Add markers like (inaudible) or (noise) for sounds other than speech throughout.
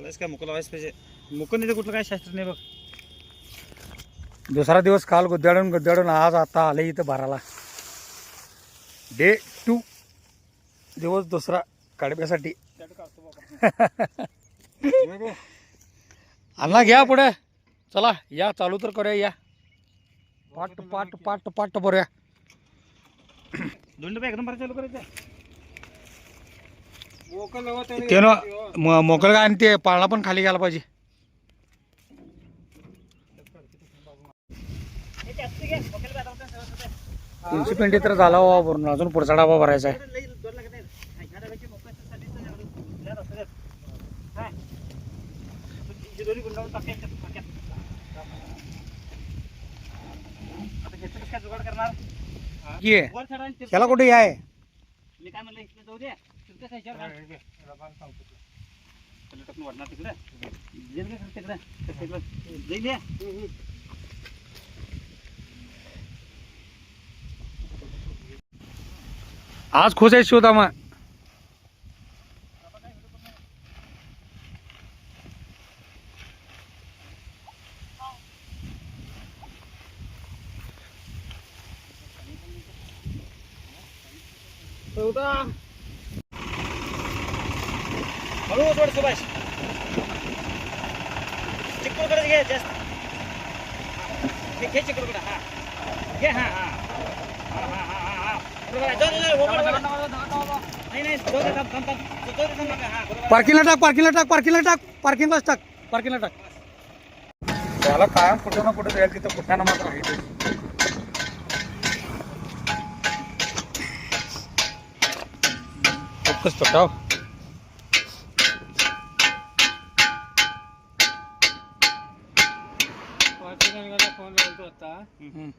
तुलाच काय मुकं लावायच पाहिजे? मुकं नाही तर कुठलं काय शास्त्र नाही बघ. दुसरा दिवस काल गुद्दाडून गुद्दाडून आज आता आले इथं भराला डे टू दिवस दुसरा. कडब्यासाठी. (laughs) अण्णा घ्या पुढे. चला या चालू तर करूया या. पाट पाट पाट पाट भरूया. दोन डबे एकदम भरायचं चालू करायचं. ते ना म- मोकळ काय आणि ते पाळणा पण खाली घ्यायला पाहिजे. तीनशे पेंटी तर झाला बाबा भरून. अजून पुढचा डाबा भरायचा आहे. त्याला कुठे याय मी काय म्हणलं इकडे जाऊ दे. तिकडे ह्याच्यावर घाल. तिकडे टाकून वाढणार तिकडे? जाईल का तिकडे तिकडे जाईल या. आज खुश आहे शोधा मग हळू सोड सुभाष. चिकडकडे घे जास्त. घे चिकडकडे हा. घे हा हा. पार्किंगला टाक पार्किंगला टाक पार्किंगला टाक. पार्किंगलाच टाक. पार्किंगला टाक. त्याला कायम कुठं ना कुठं जाईल तिथं कुठं ना मात्र आहे ते. फोकस आता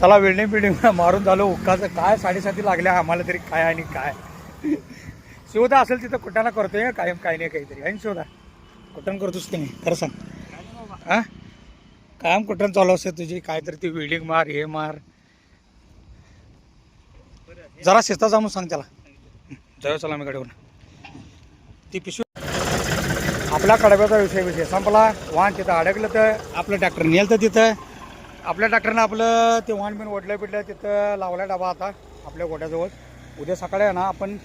चला वेल्डिंग बिल्डिंग (laughs) मारून झालो. उक्काचं काय साडेसाती लागल्या? आम्हाला तरी काय आणि काय? (laughs) शोधा असेल तिथं कुठाना करतोय? कायम काही नाही काहीतरी. आणि शोधा? कुठं करतोस की नाही? खरं सांग. कायम कुठं चालू असते तुझी? काय तरी ती वेल्डिंग मार हे मार. जरा शिस्ता जाऊन सांग त्याला. जाऊ चला मी कडे ती पिशवी. आपल्या कडब्याचा विषय विषय. संपला. वाहन तिथं अडकलं तर आपलं ट्रॅक्टर नेलं तर तिथं. आपल्या ट्रॅक्टरनं आपलं ते वाहन बिन ओढलं बिडलं तिथं लावला डबा आता आपल्या गोट्याजवळ. उद्या सकाळी आहे ना आपण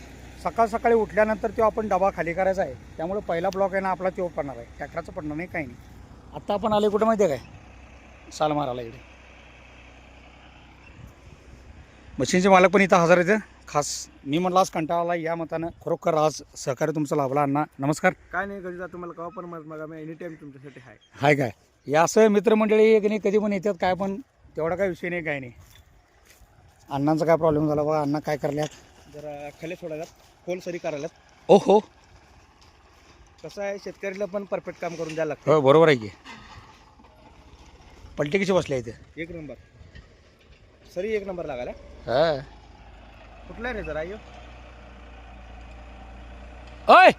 सकाळ सकाळी उठल्यानंतर तो आपण डबा खाली करायचा आहे. त्यामुळे पहिला ब्लॉक आहे ना आपला तो पडणार आहे. ट्रॅक्टरचं पडणार नाही काही नाही. आत्ता आपण आले कुठं माहिती आहे काय? साल मारायला इकडे. मशीनचे मालक पण इथं हजर येतं खास मी म्हटलं आज कंटाळाला या मतानं खरोखर आज सहकार्य तुमचं लाभला अण्णा. नमस्कार. काय नाही कधी तुम्हाला कवा पण मग एनी टाइम तुमच्यासाठी आहे हाय काय? या असं मित्रमंडळी एक नाही कधी पण येतात काय पण तेवढा काय विषय नाही काय नाही. अण्णांचा काय प्रॉब्लेम झाला बघा अण्णा काय करल्यात? जरा खाली सोडायला खोल सरी करायला. ओ हो कसं आहे शेतकऱ्याला पण परफेक्ट काम करून द्यायला लागतं. हो बरोबर आहे की. पलटी कशी बसल्या इथे? एक नंबर. सरी एक नंबर लागायला. हा. कुठला आहे रे जरा यो? ओय!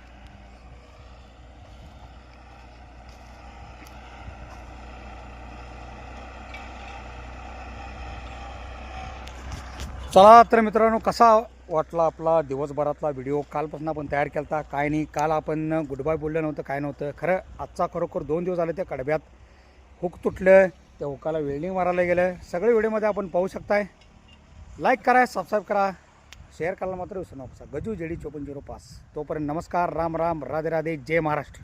चला तर मित्रांनो कसा वाटला आपला दिवसभरातला व्हिडिओ कालपासून आपण तयार केला होता काय नाही. काल आपण गुड बाय बोललं नव्हतं काय नव्हतं. खरं आजचा खरोखर दोन दिवस झाले त्या कडब्यात हुक तुटलं त्या हुकाला वेल्डिंग मारायला गेलं. सगळे व्हिडिओमध्ये आपण पाहू शकताय. लाईक करा सबस्क्राईब करा. શેર કાલમાં માત્ર વિશ્વનો ગજુ જેડી ચોપન જીરો પાસ. તો પર નમસ્કાર, રામ રામ, રાધે રાધે, જય મહારાષ્ટ્ર.